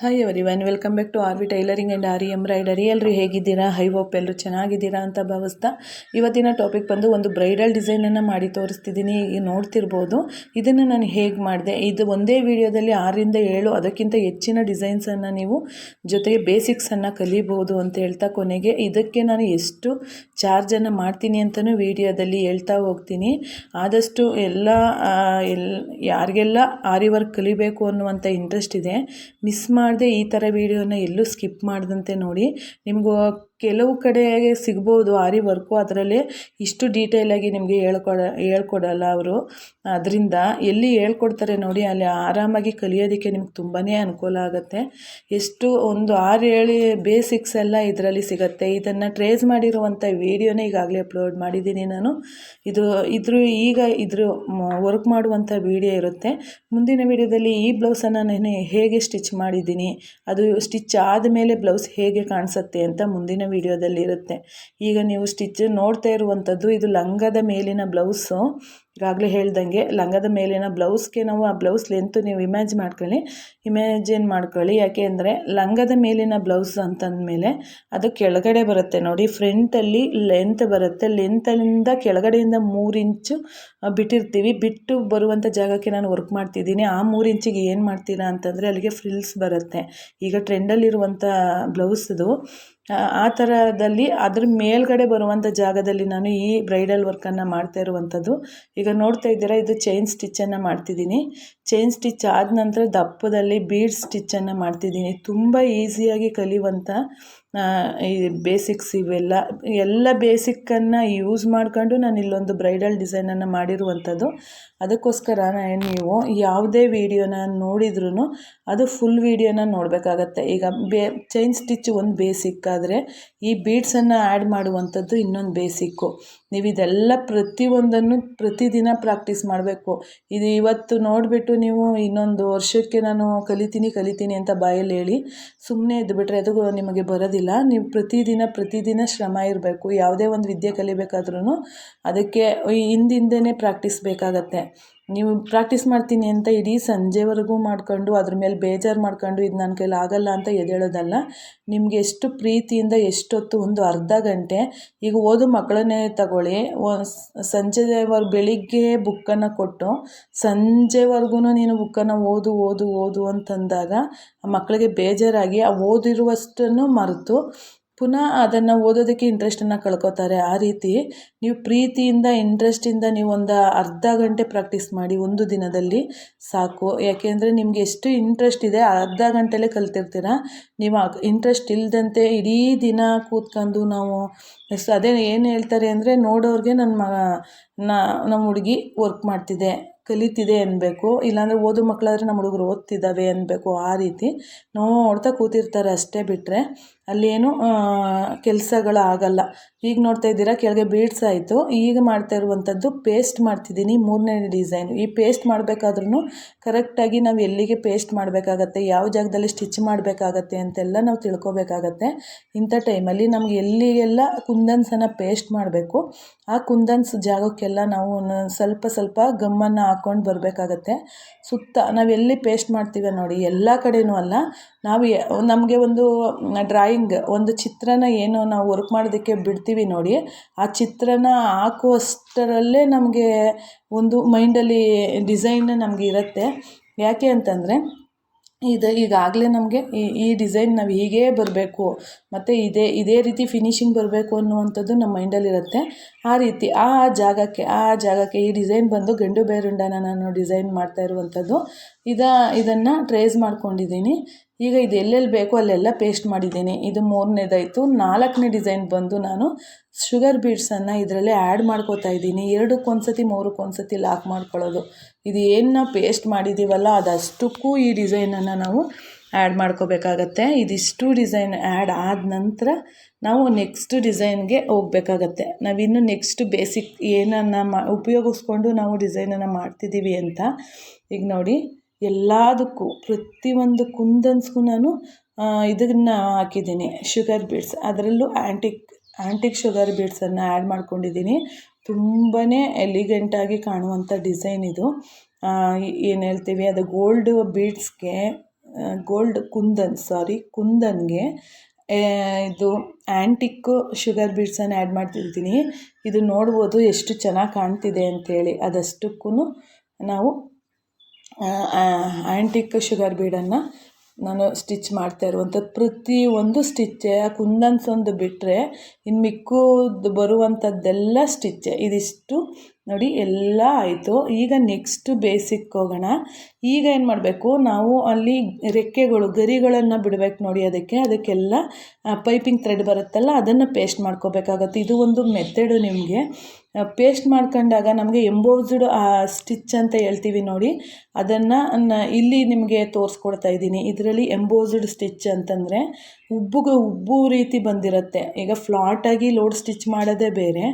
Hi everyone welcome back to R V tailoring and our embroidery ಎಲ್ಲರೂ ಹೇಗಿದ್ದೀರಾ? High hope ಎಲ್ಲರೂ ಚೆನ್ನಾಗಿದ್ದೀರಾ ಅಂತ ಭಾವಿಸ್ತಾ ಇವತ್ತಿನ ಟಾಪಿಕ್ ಬಂದು ಒಂದು ಬ್ರೈಡಲ್ ಡಿಸೈನನ್ನು ಮಾಡಿ ತೋರಿಸ್ತಿದ್ದೀನಿ. ಈಗ ನೋಡ್ತಿರ್ಬೋದು. ಇದನ್ನು ನಾನು ಹೇಗೆ ಮಾಡಿದೆ? ಇದು ಒಂದೇ ವಿಡಿಯೋದಲ್ಲಿ ಆರರಿಂದ ಏಳು, ಅದಕ್ಕಿಂತ ಹೆಚ್ಚಿನ ಡಿಸೈನ್ಸನ್ನು ನೀವು ಜೊತೆಗೆ ಬೇಸಿಕ್ಸನ್ನು ಕಲಿಬೋದು ಅಂತ ಹೇಳ್ತಾ ಕೊನೆಗೆ ಇದಕ್ಕೆ ನಾನು ಎಷ್ಟು ಚಾರ್ಜನ್ನು ಮಾಡ್ತೀನಿ ಅಂತಲೂ ವಿಡಿಯೋದಲ್ಲಿ ಹೇಳ್ತಾ ಹೋಗ್ತೀನಿ. ಆದಷ್ಟು ಎಲ್ಲ ಎಲ್, ಯಾರಿಗೆಲ್ಲ ಆರಿ ವರ್ಕ್ ಕಲಿಬೇಕು ಅನ್ನುವಂಥ ಇಂಟ್ರೆಸ್ಟ್ ಇದೆ ಮಿಸ್ ಮಾಡದೆ ಈ ಥರ ವೀಡಿಯೋನ ಎಲ್ಲೂ ಸ್ಕಿಪ್ ಮಾಡದಂತೆ ನೋಡಿ. ನಿಮಗೂ ಕೆಲವು ಕಡೆಗೆ ಸಿಗ್ಬೋದು ಆರಿ ವರ್ಕು. ಅದರಲ್ಲಿ ಇಷ್ಟು ಡೀಟೇಲಾಗಿ ನಿಮಗೆ ಹೇಳ್ಕೊಡ, ಹೇಳ್ಕೊಡಲ್ಲ ಅವರು. ಅದರಿಂದ ಎಲ್ಲಿ ಹೇಳ್ಕೊಡ್ತಾರೆ ನೋಡಿ, ಅಲ್ಲಿ ಆರಾಮಾಗಿ ಕಲಿಯೋದಕ್ಕೆ ನಿಮ್ಗೆ ತುಂಬಾ ಅನುಕೂಲ ಆಗುತ್ತೆ. ಎಷ್ಟು ಒಂದು ಆರು ಹೇಳಿ ಬೇಸಿಕ್ಸ್ ಎಲ್ಲ ಇದರಲ್ಲಿ ಸಿಗುತ್ತೆ. ಇದನ್ನು ಟ್ರೇಸ್ ಮಾಡಿರುವಂಥ ವೀಡಿಯೋನೇ ಈಗಾಗಲೇ ಅಪ್ಲೋಡ್ ಮಾಡಿದ್ದೀನಿ ನಾನು. ಇದು, ಇದ್ರ ಈಗ ಇದ್ರ ವರ್ಕ್ ಮಾಡುವಂಥ ವೀಡಿಯೋ ಇರುತ್ತೆ. ಮುಂದಿನ ವೀಡಿಯೋದಲ್ಲಿ ಈ ಬ್ಲೌಸನ್ನು ನಾನು ಹೇಗೆ ಸ್ಟಿಚ್ ಮಾಡಿದ್ದೀನಿ, ಅದು ಸ್ಟಿಚ್ ಆದಮೇಲೆ ಬ್ಲೌಸ್ ಹೇಗೆ ಕಾಣಿಸುತ್ತೆ ಅಂತ ಮುಂದಿನ ವಿಡಿಯೋದಲ್ಲಿ ಇರುತ್ತೆ ಈಗ ನೀವು ಸ್ಟಿಚ್ ನೋಡ್ತಾ ಇರುವಂಥದ್ದು ಇದು ಲಂಗದ ಮೇಲಿನ ಬ್ಲೌಸು ಈಗಾಗಲೇ ಹೇಳ್ದಂಗೆ ಲಂಗದ ಮೇಲಿನ ಬ್ಲೌಸ್ಗೆ ನಾವು ಆ ಬ್ಲೌಸ್ ಲೆಂತ್ ನೀವು ಇಮ್ಯಾಜ್ ಮಾಡ್ಕೊಳ್ಳಿ. ಇಮ್ಯಾಜಿನ್ ಮಾಡ್ಕೊಳ್ಳಿ? ಯಾಕೆ ಅಂದರೆ ಲಂಗದ ಮೇಲಿನ ಬ್ಲೌಸ್ ಅಂತಂದಮೇಲೆ ಅದು ಕೆಳಗಡೆ ಬರುತ್ತೆ. ನೋಡಿ ಫ್ರಂಟಲ್ಲಿ ಲೆಂತ್ ಬರುತ್ತೆ. ಲೆಂತಲ್ಲಿಂದ ಕೆಳಗಡೆಯಿಂದ ಮೂರು ಇಂಚು ಬಿಟ್ಟಿರ್ತೀವಿ. ಬಿಟ್ಟು ಬರುವಂಥ ಜಾಗಕ್ಕೆ ನಾನು ವರ್ಕ್ ಮಾಡ್ತಿದ್ದೀನಿ. ಆ ಮೂರು ಇಂಚಿಗೆ ಏನು ಮಾಡ್ತೀರಾ ಅಂತಂದರೆ ಅಲ್ಲಿಗೆ ಫ್ರಿಲ್ಸ್ ಬರುತ್ತೆ. ಈಗ ಟ್ರೆಂಡಲ್ಲಿರುವಂಥ ಬ್ಲೌಸ್ದು, ಆ ಥರದಲ್ಲಿ ಅದ್ರ ಮೇಲ್ಗಡೆ ಬರುವಂಥ ಜಾಗದಲ್ಲಿ ನಾನು ಈ ಬ್ರೈಡಲ್ ವರ್ಕನ್ನು ಮಾಡ್ತಾ ಇರುವಂಥದ್ದು ಈಗ ನೋಡ್ತಾ ಇದ್ದೀರಾ, ಇದು ಚೈನ್ ಸ್ಟಿಚ್ಚನ್ನು ಮಾಡ್ತಿದ್ದೀನಿ. ಚೈನ್ ಸ್ಟಿಚ್ ಆದ ನಂತರ ದಪ್ಪದಲ್ಲಿ ಬೀಡ್ ಸ್ಟಿಚ್ಚನ್ನು ಮಾಡ್ತಿದ್ದೀನಿ. ತುಂಬ ಈಸಿಯಾಗಿ ಕಲಿಯುವಂಥ ಈ ಬೇಸಿಕ್ಸ್ ಇವೆಲ್ಲ. ಎಲ್ಲ ಬೇಸಿಕ್ಕನ್ನು ಯೂಸ್ ಮಾಡ್ಕೊಂಡು ನಾನು ಇಲ್ಲೊಂದು ಬ್ರೈಡಲ್ ಡಿಸೈನನ್ನು ಮಾಡಿರುವಂಥದ್ದು. ಅದಕ್ಕೋಸ್ಕರ ನೀವು ಯಾವುದೇ ವೀಡಿಯೋನ ನೋಡಿದ್ರೂ ಅದು ಫುಲ್ ವೀಡಿಯೋನ ನೋಡಬೇಕಾಗತ್ತೆ. ಈಗ ಬೇ ಚೈನ್ ಸ್ಟಿಚ್ ಒಂದು ಬೇಸಿಕ್ ಆದರೆ ಈ ಬೀಡ್ಸನ್ನು ಆ್ಯಡ್ ಮಾಡುವಂಥದ್ದು ಇನ್ನೊಂದು ಬೇಸಿಕ್ಕು ನೀವು ಇದೆಲ್ಲ ಪ್ರತಿಯೊಂದನ್ನು ಪ್ರತಿದಿನ ಪ್ರಾಕ್ಟೀಸ್ ಮಾಡಬೇಕು. ಇದು ಇವತ್ತು ನೋಡಿಬಿಟ್ಟು ನೀವು ಇನ್ನೊಂದು ವರ್ಷಕ್ಕೆ ನಾನು ಕಲಿತೀನಿ ಕಲಿತೀನಿ ಅಂತ ಬಾಯಲ್ಲಿ ಹೇಳಿ ಸುಮ್ಮನೆ ಇದ್ದುಬಿಟ್ರೆ ಅದು ನಿಮಗೆ ಬರೋದಿಲ್ಲ. ನೀವು ಪ್ರತಿದಿನ ಪ್ರತಿದಿನ ಶ್ರಮ ಇರಬೇಕು. ಯಾವುದೇ ಒಂದು ವಿದ್ಯೆ ಕಲಿಬೇಕಾದ್ರೂ ಅದಕ್ಕೆ ಹಿಂದಿಂದನೇ ಪ್ರಾಕ್ಟೀಸ್ ಬೇಕಾಗತ್ತೆ. ನೀವು ಪ್ರಾಕ್ಟೀಸ್ ಮಾಡ್ತೀನಿ ಅಂತ ಇಡೀ ಸಂಜೆವರೆಗೂ ಮಾಡ್ಕೊಂಡು ಅದ್ರ ಮೇಲೆ ಬೇಜಾರು ಮಾಡ್ಕೊಂಡು ಇದು ನನ್ನ ಕೈಲಿ ಆಗಲ್ಲ ಅಂತ ಎದೇಳೋದಲ್ಲ ನಿಮಗೆ ಎಷ್ಟು ಪ್ರೀತಿಯಿಂದ ಎಷ್ಟೊತ್ತು ಒಂದು ಅರ್ಧ ಗಂಟೆ ಈಗ ಓದು ಮಕ್ಕಳನ್ನೇ ತಗೊಳ್ಳಿ ಸಂಜೆವರೆಗೆ ಬೆಳಿಗ್ಗೆ ಬುಕ್ಕನ್ನು ಕೊಟ್ಟು ಸಂಜೆವರೆಗೂ ನೀನು ಬುಕ್ಕನ್ನು ಓದು ಓದು ಓದು ಅಂತಂದಾಗ ಮಕ್ಕಳಿಗೆ ಬೇಜಾರಾಗಿ ಆ ಓದಿರುವಷ್ಟನ್ನು ಮರೆತು ಪುನಃ ಅದನ್ನು ಓದೋದಕ್ಕೆ ಇಂಟ್ರೆಸ್ಟನ್ನು ಕಳ್ಕೊತಾರೆ. ಆ ರೀತಿ ನೀವು ಪ್ರೀತಿಯಿಂದ ಇಂಟ್ರೆಸ್ಟಿಂದ ನೀವು ಒಂದು ಅರ್ಧ ಗಂಟೆ ಪ್ರಾಕ್ಟೀಸ್ ಮಾಡಿ ಒಂದು ದಿನದಲ್ಲಿ ಸಾಕು. ಯಾಕೆಂದರೆ ನಿಮಗೆ ಎಷ್ಟು ಇಂಟ್ರೆಸ್ಟ್ ಇದೆ, ಅರ್ಧ ಗಂಟೆಲೇ ಕಲ್ತಿರ್ತೀರ? ನೀವು ಇಂಟ್ರೆಸ್ಟ್ ಇಲ್ಲದಂತೆ ಇಡೀ ದಿನ ಕೂತ್ಕೊಂಡು ನಾವು ಅದೇ ಏನು ಹೇಳ್ತಾರೆ ಅಂದರೆ ನೋಡೋರಿಗೆ ನನ್ನ ಮ ನಮ್ಮ ಹುಡುಗಿ ವರ್ಕ್ ಮಾಡ್ತಿದೆ, ಕಲಿತಿದೆ ಅನ್ಬೇಕು. ಇಲ್ಲಾಂದರೆ ಓದೋ ಮಕ್ಕಳಾದರೆ ನಮ್ಮ ಹುಡುಗರು ಓದ್ತಿದ್ದಾವೆ ಅನ್ಬೇಕು. ಆ ರೀತಿ ನೋಡ್ತಾ ಕೂತಿರ್ತಾರೆ ಅಷ್ಟೇ ಬಿಟ್ಟರೆ ಅಲ್ಲೇನು ಕೆಲಸಗಳು ಆಗಲ್ಲ ಈಗ ನೋಡ್ತಾ ಇದ್ದೀರಾ, ಕೆಳಗೆ ಬೀಡ್ಸ್ ಆಯಿತು. ಈಗ ಮಾಡ್ತಾ ಇರುವಂಥದ್ದು ಪೇಸ್ಟ್ ಮಾಡ್ತಿದ್ದೀನಿ, ಮೂರನೇ ಡಿಸೈನ್ ಈ ಪೇಸ್ಟ್ ಮಾಡಬೇಕಾದ್ರೂ ಕರೆಕ್ಟಾಗಿ ನಾವು ಎಲ್ಲಿಗೆ ಪೇಸ್ಟ್ ಮಾಡಬೇಕಾಗತ್ತೆ, ಯಾವ ಜಾಗದಲ್ಲಿ ಸ್ಟಿಚ್ ಮಾಡಬೇಕಾಗತ್ತೆ ಅಂತೆಲ್ಲ ನಾವು ತಿಳ್ಕೊಬೇಕಾಗತ್ತೆ. ಇಂಥ ಟೈಮಲ್ಲಿ ನಮ್ಗೆ ಎಲ್ಲಿಗೆಲ್ಲ ಕುಂದನ್ಸನ್ನು ಪೇಸ್ಟ್ ಮಾಡಬೇಕು, ಆ ಕುಂದನ್ಸ್ ಜಾಗಕ್ಕೆಲ್ಲ ನಾವು ಸ್ವಲ್ಪ ಸ್ವಲ್ಪ ಗಮ್ಮನ್ನು ಹಾಕ್ಕೊಂಡು ಬರಬೇಕಾಗತ್ತೆ. ಸುತ್ತ ನಾವು ಎಲ್ಲಿ ಪೇಸ್ಟ್ ಮಾಡ್ತೀವಿ ನೋಡಿ, ಎಲ್ಲ ಕಡೆಯೂ ಅಲ್ಲ. ನಾವು ನಮಗೆ ಒಂದು ಡ್ರಾಯಿಂಗ್ ಒಂದು ಚಿತ್ರನ ಏನು ನಾವು ವರ್ಕ್ ಮಾಡೋದಕ್ಕೆ ಬಿಡ್ತೀವಿ ನೋಡಿ, ಆ ಚಿತ್ರನ ಹಾಕುವಷ್ಟರಲ್ಲೇ ನಮಗೆ ಒಂದು ಮೈಂಡಲ್ಲಿ ಡಿಸೈನ್ ನಮಗೆ ಇರುತ್ತೆ. ಯಾಕೆ ಅಂತಂದರೆ, ಇದು ಈಗಾಗಲೇ ನಮಗೆ ಈ ಈ ಡಿಸೈನ್ ನಾವು ಹೀಗೇ ಬರಬೇಕು, ಮತ್ತು ಇದೇ ಇದೇ ರೀತಿ ಫಿನಿಶಿಂಗ್ ಬರಬೇಕು ಅನ್ನುವಂಥದ್ದು ನಮ್ಮ ಮೈಂಡಲ್ಲಿರುತ್ತೆ ಆ ರೀತಿ, ಆ ಜಾಗಕ್ಕೆ ಆ ಜಾಗಕ್ಕೆ ಈ ಡಿಸೈನ್ ಬಂದು ಗಂಡು ಬೇರುಂಡನ ನಾನು ಡಿಸೈನ್ ಮಾಡ್ತಾ ಇರುವಂಥದ್ದು, ಇದ, ಇದನ್ನು ಟ್ರೇಸ್ ಮಾಡ್ಕೊಂಡಿದ್ದೀನಿ. ಈಗ ಇದು ಎಲ್ಲೆಲ್ಲಿ ಬೇಕೋ ಅಲ್ಲೆಲ್ಲ ಪೇಸ್ಟ್ ಮಾಡಿದ್ದೀನಿ. ಇದು ಮೂರನೇದಾಯಿತು. ನಾಲ್ಕನೇ ಡಿಸೈನ್ ಬಂದು ನಾನು ಶುಗರ್ ಬೀಡ್ಸನ್ನು ಇದರಲ್ಲೇ ಆ್ಯಡ್ ಮಾಡ್ಕೋತಾ ಇದ್ದೀನಿ. ಎರಡಕ್ಕೊಂದ್ಸತಿ, ಮೂರಕ್ಕೊಂದ್ಸತಿ ಮೂರಕ್ಕೊಂದು ಸತಿ ಲಾಕ್ ಮಾಡ್ಕೊಳ್ಳೋದು. ಇದು ಏನು ನಾವು ಪೇಸ್ಟ್ ಮಾಡಿದ್ದೀವಲ್ಲ ಅದಷ್ಟಕ್ಕೂ ಈ ಡಿಸೈನನ್ನು ನಾವು ಆ್ಯಡ್ ಮಾಡ್ಕೋಬೇಕಾಗತ್ತೆ. ಇದಿಷ್ಟು ಡಿಸೈನ್ ಆ್ಯಡ್ ಆದ ನಂತರ ನಾವು ನೆಕ್ಸ್ಟ್ ಡಿಸೈನ್ಗೆ ಹೋಗ್ಬೇಕಾಗತ್ತೆ. ನಾವಿನ್ನು ನೆಕ್ಸ್ಟ್ ಬೇಸಿಕ್ ಏನನ್ನು ಮಾ ಉಪಯೋಗಿಸ್ಕೊಂಡು ನಾವು ಡಿಸೈನನ್ನು ಮಾಡ್ತಿದ್ದೀವಿ ಅಂತ. ಈಗ ನೋಡಿ ಎಲ್ಲದಕ್ಕೂ ಪ್ರತಿಯೊಂದು ಕುಂದನ್ಸ್ಗೂ ನಾನು ಇದನ್ನು ಹಾಕಿದ್ದೀನಿ. ಶುಗರ್ ಬೀಡ್ಸ್ ಅದರಲ್ಲೂ ಆ್ಯಂಟಿಕ್ ಆ್ಯಂಟಿಕ್ ಶುಗರ್ ಬೀಡ್ಸನ್ನು ಆ್ಯಡ್ ಮಾಡ್ಕೊಂಡಿದ್ದೀನಿ. ತುಂಬಾ ಎಲಿಗೆಂಟಾಗಿ ಕಾಣುವಂಥ ಡಿಸೈನ್ ಇದು. ಏನು ಹೇಳ್ತೀವಿ, ಅದು ಗೋಲ್ಡ್ ಬೀಡ್ಸ್ಗೆ ಗೋಲ್ಡ್ ಕುಂದನ್ ಸಾರಿ ಕುಂದನ್ಗೆ ಇದು ಆ್ಯಂಟಿಕ್ಕು ಶುಗರ್ ಬೀಡ್ಸನ್ನು ಆ್ಯಡ್ ಮಾಡ್ತಿರ್ತೀನಿ. ಇದು ನೋಡ್ಬೋದು ಎಷ್ಟು ಚೆನ್ನಾಗಿ ಕಾಣ್ತಿದೆ ಅಂಥೇಳಿ ಅದಷ್ಟಕ್ಕೂ ನಾವು ಆ್ಯಂಟಿಕ್ ಶುಗರ್ ಬೀಡನ್ನು ನಾನು ಸ್ಟಿಚ್ ಮಾಡ್ತಾ ಇರುವಂಥದ್ದು ಒಂದು ಸ್ಟಿಚ್ಚೆ ಕುಂದನ್ಸ್ ಒಂದು ಬಿಟ್ಟರೆ ಇನ್ನು ಮಿಕ್ಕೋದು ಬರುವಂಥದ್ದೆಲ್ಲ ಸ್ಟಿಚ್ಚೆ ಇದಿಷ್ಟು ನೋಡಿ ಎಲ್ಲ ಆಯಿತು. ಈಗ ನೆಕ್ಸ್ಟ್ ಬೇಸಿಕ್ ಹೋಗೋಣ. ಈಗ ಏನು ಮಾಡಬೇಕು? ನಾವು ಅಲ್ಲಿ ರೆಕ್ಕೆಗಳು ಗರಿಗಳನ್ನು ಬಿಡಬೇಕು ನೋಡಿ ಅದಕ್ಕೆ. ಅದಕ್ಕೆಲ್ಲ ಪೈಪಿಂಗ್ ಥ್ರೆಡ್ ಬರುತ್ತಲ್ಲ, ಅದನ್ನು ಪೇಸ್ಟ್ ಮಾಡ್ಕೋಬೇಕಾಗತ್ತೆ. ಇದು ಒಂದು ಮೆಥಡು ನಿಮಗೆ. ಪೇಸ್ಟ್ ಮಾಡ್ಕೊಂಡಾಗ ನಮಗೆ ಎಂಬೋಸ್ಡ್ ಸ್ಟಿಚ್ ಅಂತ ಹೇಳ್ತೀವಿ ನೋಡಿ. ಅದನ್ನು ಇಲ್ಲಿ ನಿಮಗೆ ತೋರಿಸ್ಕೊಡ್ತಾ ಇದ್ದೀನಿ. ಇದರಲ್ಲಿ ಎಂಬೋಸ್ಡ್ ಸ್ಟಿಚ್ ಅಂತಂದರೆ ಉಬ್ಬುಗೆ, ಉಬ್ಬು ರೀತಿ ಬಂದಿರುತ್ತೆ. ಈಗ ಫ್ಲಾಟಾಗಿ ಲೋಡ್ ಸ್ಟಿಚ್ ಮಾಡೋದೇ ಬೇರೆ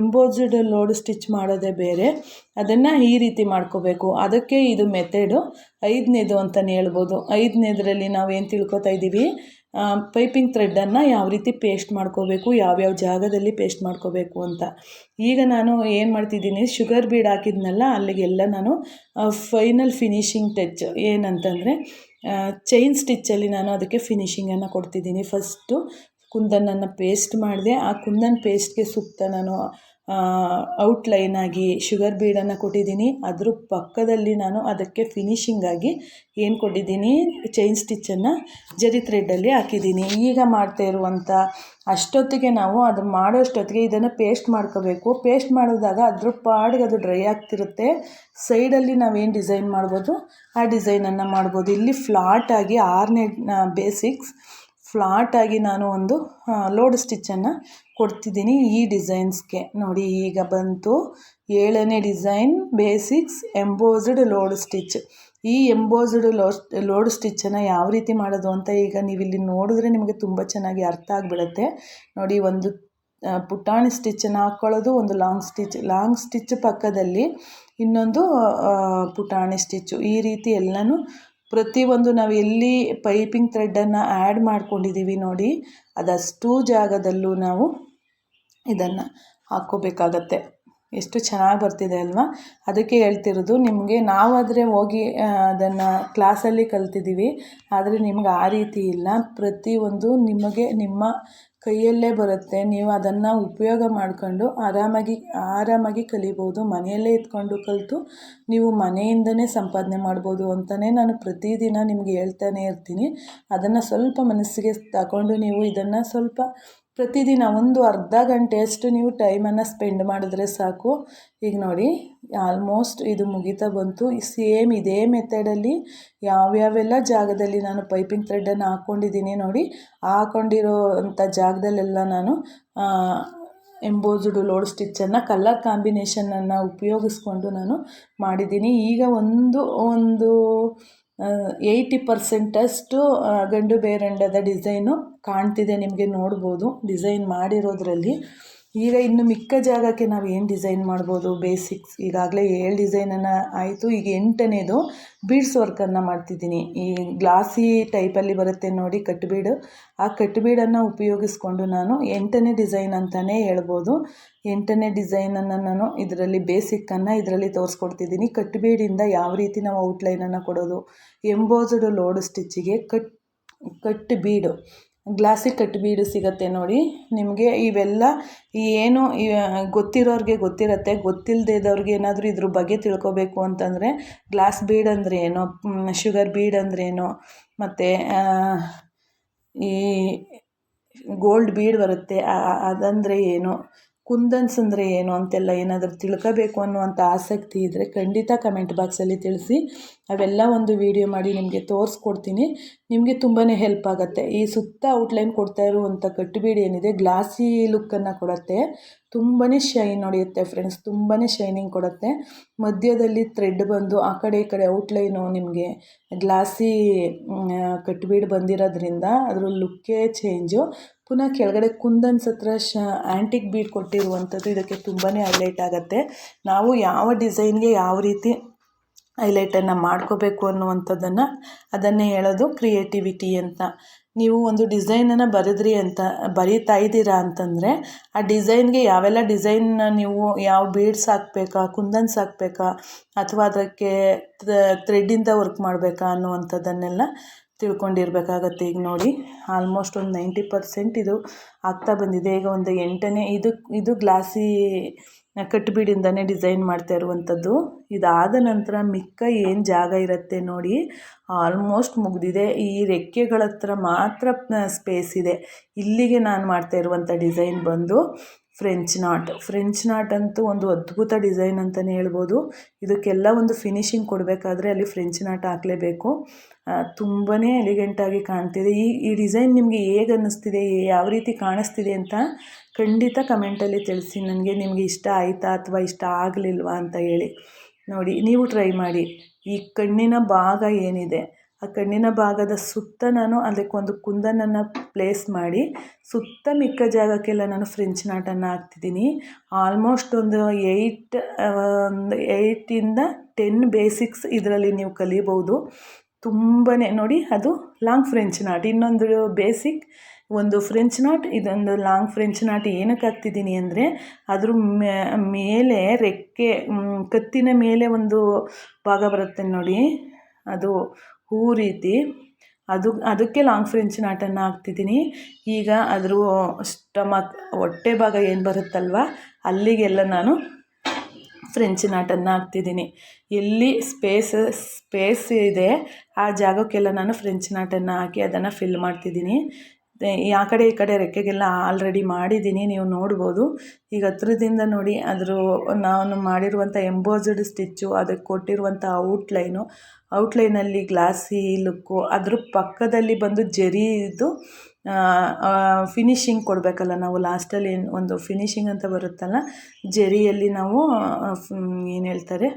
ಎಂಬೋಸ್ಡ್ ಲೋಡ್ ಸ್ಟಿಚ್ ಮಾಡೋದೇ ಬೇರೆ. ಅದನ್ನು ಈ ರೀತಿ ಮಾಡ್ಕೋಬೇಕು. ಅದಕ್ಕೆ ಇದು ಮೆಥಡು ಐದನೇದು ಅಂತಲೇ ಹೇಳ್ಬೋದು. ಐದನೇದರಲ್ಲಿ ನಾವು ಏನು ತಿಳ್ಕೊತಾ ಇದ್ದೀವಿ ಪೈಪಿಂಗ್ ಥ್ರೆಡ್ಡನ್ನು ಯಾವ ರೀತಿ ಪೇಸ್ಟ್ ಮಾಡ್ಕೋಬೇಕು ಯಾವ್ಯಾವ ಜಾಗದಲ್ಲಿ ಪೇಸ್ಟ್ ಮಾಡ್ಕೋಬೇಕು ಅಂತ. ಈಗ ನಾನು ಏನು ಮಾಡ್ತಿದ್ದೀನಿ ಶುಗರ್ ಬೀಡ್ ಹಾಕಿದ್ನಲ್ಲ, ಅಲ್ಲಿಗೆಲ್ಲ ನಾನು ಫೈನಲ್ ಫಿನಿಶಿಂಗ್ ಟಚ್ ಏನಂತಂದರೆ ಚೈನ್ ಸ್ಟಿಚ್ಚಲ್ಲಿ ನಾನು ಅದಕ್ಕೆ ಫಿನಿಷಿಂಗನ್ನು ಕೊಡ್ತಿದ್ದೀನಿ. ಫಸ್ಟು ಕುಂದನನ್ನು ಪೇಸ್ಟ್ ಮಾಡಿದೆ, ಆ ಕುಂದನ್ ಪೇಸ್ಟ್ಗೆ ಸುತ್ತ ನಾನು ಔಟ್ಲೈನಾಗಿ ಶುಗರ್ ಬೀಡನ್ನು ಕೊಟ್ಟಿದ್ದೀನಿ. ಅದ್ರ ಪಕ್ಕದಲ್ಲಿ ನಾನು ಅದಕ್ಕೆ ಫಿನಿಶಿಂಗಾಗಿ ಏನು ಕೊಟ್ಟಿದ್ದೀನಿ? ಚೈನ್ ಸ್ಟಿಚ್ಚನ್ನು ಜರಿ ಥ್ರೆಡ್ಡಲ್ಲಿ ಹಾಕಿದ್ದೀನಿ. ಈಗ ಮಾಡ್ತಾ ಇರುವಂಥ ಅಷ್ಟೊತ್ತಿಗೆ ನಾವು ಅದು ಮಾಡೋಷ್ಟೊತ್ತಿಗೆ ಇದನ್ನು ಪೇಸ್ಟ್ ಮಾಡ್ಕೋಬೇಕು. ಪೇಸ್ಟ್ ಮಾಡಿದಾಗ ಅದ್ರ ಪಾಡಿಗೆ ಅದು ಡ್ರೈ ಆಗ್ತಿರುತ್ತೆ. ಸೈಡಲ್ಲಿ ನಾವೇನು ಡಿಸೈನ್ ಮಾಡ್ಬೋದು? ಆ ಡಿಸೈನನ್ನು ಮಾಡ್ಬೋದು. ಇಲ್ಲಿ ಫ್ಲಾಟಾಗಿ ಆರನೇ ಬೇಸಿಕ್ಸ್ ಫ್ಲಾಟಾಗಿ ನಾನು ಒಂದು ಲೋಡ್ ಸ್ಟಿಚ್ಚನ್ನು ಕೊಡ್ತಿದ್ದೀನಿ ಈ ಡಿಸೈನ್ಸ್ಗೆ. ನೋಡಿ, ಈಗ ಬಂತು. ಏಳನೇ design, basics, embossed load stitch. ಈ ಎಂಬೋಸ್ಡ್ ಲೋಡ್ ಲೋಡ್ ಸ್ಟಿಚ್ಚನ್ನು ಯಾವ ರೀತಿ ಮಾಡೋದು ಅಂತ ಈಗ ನೀವು ಇಲ್ಲಿ ನೋಡಿದ್ರೆ ನಿಮಗೆ ತುಂಬ ಚೆನ್ನಾಗಿ ಅರ್ಥ ಆಗಿಬಿಡುತ್ತೆ. ನೋಡಿ, ಒಂದು ಪುಟಾಣಿ ಸ್ಟಿಚ್ಚನ್ನು ಹಾಕ್ಕೊಳ್ಳೋದು ಒಂದು ಲಾಂಗ್ ಸ್ಟಿಚ್ ಲಾಂಗ್ ಸ್ಟಿಚ್ ಪಕ್ಕದಲ್ಲಿ ಇನ್ನೊಂದು ಪುಟಾಣಿ ಸ್ಟಿಚ್ಚು. ಈ ರೀತಿ ಎಲ್ಲನೂ ಪ್ರತಿಯೊಂದು ನಾವು ಎಲ್ಲಿ ಪೈಪಿಂಗ್ ಥ್ರೆಡ್ಡನ್ನು ಆ್ಯಡ್ ಮಾಡ್ಕೊಂಡಿದ್ದೀವಿ ನೋಡಿ, ಅದಷ್ಟು ಜಾಗದಲ್ಲೂ ನಾವು ಇದನ್ನು ಹಾಕ್ಕೋಬೇಕಾಗತ್ತೆ. ಎಷ್ಟು ಚೆನ್ನಾಗಿ ಬರ್ತಿದೆ ಅಲ್ವಾ? ಅದಕ್ಕೆ ಹೇಳ್ತಿರೋದು, ನಿಮಗೆ ನಾವಾದರೆ ಹೋಗಿ ಅದನ್ನು ಕ್ಲಾಸಲ್ಲಿ ಕಲ್ತಿದ್ದೀವಿ ಆದರೆ ನಿಮ್ಗೆ ಆ ರೀತಿ ಇಲ್ಲ. ಪ್ರತಿಯೊಂದು ನಿಮಗೆ ನಿಮ್ಮ ಕೈಯಲ್ಲೇ ಬರುತ್ತೆ. ನೀವು ಅದನ್ನು ಉಪಯೋಗ ಮಾಡಿಕೊಂಡು ಆರಾಮಾಗಿ ಆರಾಮಾಗಿ ಕಲಿಬೋದು. ಮನೆಯಲ್ಲೇ ಇದ್ಕೊಂಡು ಕಲಿತು ನೀವು ಮನೆಯಿಂದನೇ ಸಂಪಾದನೆ ಮಾಡ್ಬೋದು ಅಂತಲೇ ನಾನು ಪ್ರತಿದಿನ ನಿಮಗೆ ಹೇಳ್ತಾನೆ ಇರ್ತೀನಿ. ಅದನ್ನು ಸ್ವಲ್ಪ ಮನಸ್ಸಿಗೆ ತಗೊಂಡು ನೀವು ಇದನ್ನು ಸ್ವಲ್ಪ ಪ್ರತಿದಿನ ಒಂದು ಅರ್ಧ ಗಂಟೆಯಷ್ಟು ನೀವು ಟೈಮನ್ನು ಸ್ಪೆಂಡ್ ಮಾಡಿದ್ರೆ ಸಾಕು. ಈಗ ನೋಡಿ, ಆಲ್ಮೋಸ್ಟ್ ಇದು ಮುಗಿತಾ ಬಂತು. ಸೇಮ್ ಇದೇ ಮೆಥಡಲ್ಲಿ ಯಾವ್ಯಾವೆಲ್ಲ ಜಾಗದಲ್ಲಿ ನಾನು ಪೈಪಿಂಗ್ ಥ್ರೆಡ್ಡನ್ನು ಹಾಕ್ಕೊಂಡಿದ್ದೀನಿ ನೋಡಿ ಹಾಕ್ಕೊಂಡಿರೋ ಅಂಥ ಜಾಗದಲ್ಲೆಲ್ಲ ನಾನು ಎಂಬೋಸ್ಡ್ ಲೋಡ್ ಸ್ಟಿಚ್ಚನ್ನು ಕಲ್ಲರ್ ಕಾಂಬಿನೇಷನನ್ನು ಉಪಯೋಗಿಸ್ಕೊಂಡು ನಾನು ಮಾಡಿದ್ದೀನಿ. ಈಗ ಒಂದು ಒಂದು ಏಯ್ಟಿ ಪರ್ಸೆಂಟಷ್ಟು ಗಂಡು ಬೇರಂಡದ ಡಿಸೈನು ಕಾಣ್ತಿದೆ ನಿಮಗೆ ನೋಡ್ಬೋದು. ಡಿಸೈನ್ ಮಾಡಿರೋದ್ರಲ್ಲಿ ಈಗ ಇನ್ನು ಮಿಕ್ಕ ಜಾಗಕ್ಕೆ ನಾವು ಏನು ಡಿಸೈನ್ ಮಾಡ್ಬೋದು? ಬೇಸಿಕ್ಸ್ ಈಗಾಗಲೇ ಏಳು ಡಿಸೈನನ್ನು ಆಯಿತು. ಈಗ ಎಂಟನೇದು ಬೀಡ್ಸ್ ವರ್ಕನ್ನು ಮಾಡ್ತಿದ್ದೀನಿ. ಈ ಗ್ಲಾಸಿ ಟೈಪಲ್ಲಿ ಬರುತ್ತೆ ನೋಡಿ ಕಟ್ಬೀಡು. ಆ ಕಟ್ಬೀಡನ್ನು ಉಪಯೋಗಿಸ್ಕೊಂಡು ನಾನು ಎಂಟನೇ ಡಿಸೈನ್ ಅಂತಲೇ ಹೇಳ್ಬೋದು. ಎಂಟನೇ ಡಿಸೈನನ್ನು ನಾನು ಇದರಲ್ಲಿ ಬೇಸಿಕ್ಕನ್ನು ಇದರಲ್ಲಿ ತೋರಿಸ್ಕೊಡ್ತಿದ್ದೀನಿ. ಕಟ್ಬೀಡಿಂದ ಯಾವ ರೀತಿ ನಾವು ಔಟ್ಲೈನನ್ನು ಕೊಡೋದು? Embossed load ಸ್ಟಿಚ್ಚಿಗೆ cut cut bead glassy cut bead ಸಿಗುತ್ತೆ ನೋಡಿ. ನಿಮಗೆ ಇವೆಲ್ಲ ಏನು ಗೊತ್ತಿರೋರಿಗೆ ಗೊತ್ತಿರುತ್ತೆ ಗೊತ್ತಿಲ್ಲದೆ ಇದ್ದವ್ರಿಗೆ ಏನಾದರೂ ಇದ್ರ ಬಗ್ಗೆ ತಿಳ್ಕೊಬೇಕು ಅಂತಂದರೆ ಗ್ಲಾಸ್ ಬೀಡ್ ಅಂದರೆ ಏನು ಶುಗರ್ ಬೀಡ್ ಅಂದ್ರೇನು, ಮತ್ತು ಈ, ಗೋಲ್ಡ್ ಬೀಡ್ ಬರುತ್ತೆ ಅದಂದರೆ ಏನು? ಕುಂದನ್ಸ್ ಅಂದರೆ ಏನು ಅಂತೆಲ್ಲ ಏನಾದರೂ ತಿಳ್ಕೋಬೇಕು ಅನ್ನುವಂಥ ಆಸಕ್ತಿ ಇದ್ದರೆ ಖಂಡಿತ ಕಮೆಂಟ್ ಬಾಕ್ಸಲ್ಲಿ ತಿಳಿಸಿ. ಅವೆಲ್ಲ ಒಂದು ವಿಡಿಯೋ ಮಾಡಿ ನಿಮಗೆ ತೋರಿಸ್ಕೊಡ್ತೀನಿ. ನಿಮಗೆ ತುಂಬಾ ಹೆಲ್ಪ್ ಆಗುತ್ತೆ. ಈ ಸುತ್ತ ಔಟ್ಲೈನ್ ಕೊಡ್ತಾ ಇರುವಂಥ ಕಟ್ಟುಬೀಡಿ ಏನಿದೆ ಗ್ಲಾಸಿ ಲುಕ್ಕನ್ನು ಕೊಡುತ್ತೆ. ತುಂಬಾ ಶೈನ್ ಹೊಡೆಯುತ್ತೆ ಫ್ರೆಂಡ್ಸ್ ತುಂಬಾ ಶೈನಿಂಗ್ ಕೊಡುತ್ತೆ. ಮಧ್ಯದಲ್ಲಿ ಥ್ರೆಡ್ ಬಂದು ಆ ಕಡೆ ಈ ಕಡೆ ಔಟ್ಲೈನು ನಿಮಗೆ ಗ್ಲಾಸಿ ಕಟ್ಬೀಡ್ ಬಂದಿರೋದ್ರಿಂದ ಅದರ ಲುಕ್ಕೇ ಚೇಂಜು ಪುನಃ ಕೆಳಗಡೆ ಕುಂದನ್ಸ್ ಹತ್ರ ಶ ಆ್ಯಂಟಿಕ್ ಬೀಡ್ ಕೊಟ್ಟಿರುವಂಥದ್ದು ಇದಕ್ಕೆ ತುಂಬಾ ಹೈಲೈಟ್ ಆಗುತ್ತೆ. ನಾವು ಯಾವ ಡಿಸೈನ್ಗೆ ಯಾವ ರೀತಿ ಹೈಲೈಟನ್ನು ಮಾಡ್ಕೋಬೇಕು ಅನ್ನುವಂಥದ್ದನ್ನು ಅದನ್ನೇ ಹೇಳೋದು ಕ್ರಿಯೇಟಿವಿಟಿ ಅಂತ. ನೀವು ಒಂದು ಡಿಸೈನನ್ನು ಬರೆದ್ರಿ ಅಂತ, ಬರೀತಾ ಇದ್ದೀರಾ ಅಂತಂದರೆ, ಆ ಡಿಸೈನ್ಗೆ ಯಾವೆಲ್ಲ ಡಿಸೈನ್ನ ನೀವು ಯಾವ ಬೀಡ್ಸ್ ಹಾಕ್ಬೇಕಾ, ಕುಂದನ್ಸ್ ಹಾಕ್ಬೇಕಾ, ಅಥವಾ ಅದಕ್ಕೆ ಥ್ರೆಡ್ಡಿಂದ ವರ್ಕ್ ಮಾಡಬೇಕಾ ಅನ್ನುವಂಥದ್ದನ್ನೆಲ್ಲ ತಿಳ್ಕೊಂಡಿರ್ಬೇಕಾಗತ್ತೆ ಈಗ ನೋಡಿ. ಆಲ್ಮೋಸ್ಟ್ ಒಂದು ನೈಂಟಿ ಪರ್ಸೆಂಟ್ ಇದು ಆಗ್ತಾ ಬಂದಿದೆ. ಈಗ ಒಂದು ಎಂಟನೇ ಇದು ಇದು ಗ್ಲಾಸಿ ಕಟ್ಬಿಡಿಂದನೇ ಡಿಸೈನ್ ಮಾಡ್ತಾ ಇರುವಂಥದ್ದು. ಇದಾದ ನಂತರ ಮಿಕ್ಕ ಏನು ಜಾಗ ಇರುತ್ತೆ ನೋಡಿ ಆಲ್ಮೋಸ್ಟ್ ಮುಗಿದಿದೆ. ಈ ರೆಕ್ಕೆಗಳ ಹತ್ರ ಮಾತ್ರ ಸ್ಪೇಸ್ ಇದೆ. ಇಲ್ಲಿಗೆ ನಾನು ಮಾಡ್ತಾ ಇರುವಂಥ ಡಿಸೈನ್ ಬಂದು ಫ್ರೆಂಚ್ ನಾಟ್ ಫ್ರೆಂಚ್ ನಾಟ್ ಅಂತೂ ಒಂದು ಅದ್ಭುತ ಡಿಸೈನ್ ಅಂತಲೇ ಹೇಳ್ಬೋದು. ಇದಕ್ಕೆಲ್ಲ ಒಂದು ಫಿನಿಶಿಂಗ್ ಕೊಡಬೇಕಾದ್ರೆ ಅಲ್ಲಿ ಫ್ರೆಂಚ್ ನಾಟ್ ಹಾಕಲೇಬೇಕು. ತುಂಬಾ ಎಲಿಗೆಂಟಾಗಿ ಕಾಣ್ತಿದೆ. ಈ ಈ ಡಿಸೈನ್ ನಿಮಗೆ ಹೇಗೆ ಅನ್ನಿಸ್ತಿದೆ ಯಾವ ರೀತಿ ಕಾಣಿಸ್ತಿದೆ ಅಂತ ಖಂಡಿತ ಕಮೆಂಟಲ್ಲಿ ತಿಳಿಸಿ. ನನಗೆ ನಿಮಗೆ ಇಷ್ಟ ಆಯಿತಾ ಅಥವಾ ಇಷ್ಟ ಆಗಲಿಲ್ವಾ ಅಂತ ಹೇಳಿ. ನೋಡಿ, ನೀವು ಟ್ರೈ ಮಾಡಿ. ಈ ಕಣ್ಣಿನ ಭಾಗ ಏನಿದೆ? ಆ ಕಣ್ಣಿನ ಭಾಗದ ಸುತ್ತ ನಾನು ಅದಕ್ಕೊಂದು ಕುಂದನನ್ನು ಪ್ಲೇಸ್ ಮಾಡಿ, ಸುತ್ತ ಮಿಕ್ಕ ಜಾಗಕ್ಕೆಲ್ಲ ನಾನು ಫ್ರೆಂಚ್ ನಾಟನ್ನು ಹಾಕ್ತಿದ್ದೀನಿ. ಆಲ್ಮೋಸ್ಟ್ ಒಂದು ಏಯ್ಟ್ ಒಂದು ಏಯ್ಟಿಂದ ಟೆನ್ ಬೇಸಿಕ್ಸ್ ಇದರಲ್ಲಿ ನೀವು ಕಲಿಬೋದು. ತುಂಬಾ ನೋಡಿ ಅದು ಲಾಂಗ್ ಫ್ರೆಂಚ್ ನಾಟ್. ಇನ್ನೊಂದು ಬೇಸಿಕ್ ಒಂದು ಫ್ರೆಂಚ್ ನಾಟ್, ಇದೊಂದು ಲಾಂಗ್ ಫ್ರೆಂಚ್ ನಾಟ್ ಏನಕ್ಕೆ ಹಾಕ್ತಿದ್ದೀನಿ ಅಂದರೆ, ಅದ್ರ ಮೇಲೆ ರೆಕ್ಕೆ ಕತ್ತಿನ ಮೇಲೆ ಒಂದು ಭಾಗ ಬರುತ್ತೆ ನೋಡಿ. ಅದು ಹೂ ರೀತಿ. ಅದು, ಅದಕ್ಕೆ ಲಾಂಗ್ ಫ್ರೆಂಚ್ ನಾಟನ್ನು ಹಾಕ್ತಿದ್ದೀನಿ. ಈಗ ಅದ್ರ ಸ್ಟಮಕ್ ಹೊಟ್ಟೆ ಭಾಗ ಏನು ಬರುತ್ತಲ್ವ, ಅಲ್ಲಿಗೆಲ್ಲ ನಾನು ಫ್ರೆಂಚ್ ನಾಟನ್ನು ಹಾಕ್ತಿದ್ದೀನಿ. ಎಲ್ಲಿ ಸ್ಪೇಸ್ ಸ್ಪೇಸ್ ಇದೆ. ಆ ಜಾಗಕ್ಕೆಲ್ಲ ನಾನು ಫ್ರೆಂಚ್ ನಾಟನ್ನು ಹಾಕಿ ಅದನ್ನು ಫಿಲ್ ಮಾಡ್ತಿದ್ದೀನಿ. ಆ ಕಡೆ ಈ ಕಡೆ ರೆಕ್ಕೆಗೆಲ್ಲ ಆಲ್ರೆಡಿ ಮಾಡಿದ್ದೀನಿ, ನೀವು ನೋಡ್ಬೋದು. ಈಗ ಹತ್ರದಿಂದ ನೋಡಿ ಅದ್ರ ನಾನು ಮಾಡಿರುವಂಥ ಎಂಬೋಸ್ಡ್ ಸ್ಟಿಚ್ಚು ಅದಕ್ಕೆ ಕೊಟ್ಟಿರುವಂಥ ಔಟ್ಲೈನು ಔಟ್ಲೈನಲ್ಲಿ ಗ್ಲಾಸಿ ಲುಕ್ಕು ಅದ್ರ ಪಕ್ಕದಲ್ಲಿ ಬಂದು ಜರೀದು ಫಿನಿಶಿಂಗ್ ಕೊಡಬೇಕಲ್ಲ ನಾವು ಲಾಸ್ಟಲ್ಲಿ ಒಂದು ಫಿನಿಶಿಂಗ್ ಅಂತ ಬರುತ್ತಲ್ಲ, ಜರಿಯಲ್ಲಿ ನಾವು ಏನು ಹೇಳ್ತಾರೆ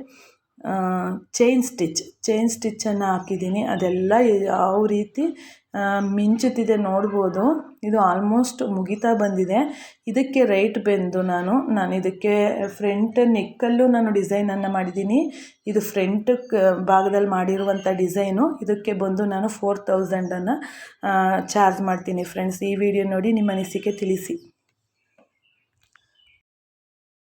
ಚೈನ್ ಸ್ಟಿಚ್ ಚೈನ್ ಸ್ಟಿಚ್ಚನ್ನು ಹಾಕಿದ್ದೀನಿ. ಅದೆಲ್ಲ ಯಾವ ರೀತಿ ಮಿಂಚುತ್ತಿದೆ ನೋಡ್ಬೋದು. ಇದು ಆಲ್ಮೋಸ್ಟ್ ಮುಗಿತಾ ಬಂದಿದೆ. ಇದಕ್ಕೆ ರೈಟ್ ಬೆಂದು ನಾನು ನಾನು ಇದಕ್ಕೆ ಫ್ರಂಟ್ ನೆಕ್ಕಲ್ಲೂ ನಾನು ಡಿಸೈನನ್ನು ಮಾಡಿದ್ದೀನಿ. ಇದು ಫ್ರಂಟ್ ಭಾಗದಲ್ಲಿ ಮಾಡಿರುವಂಥ ಡಿಸೈನು ಇದಕ್ಕೆ ಬಂದು ನಾನು ಫೋರ್ ತೌಸಂಡನ್ನು ಚಾರ್ಜ್ ಮಾಡ್ತೀನಿ ಫ್ರೆಂಡ್ಸ್ ಈ ವಿಡಿಯೋ ನೋಡಿ ನಿಮ್ಮ ಅನಿಸಿಕೆ ತಿಳಿಸಿ.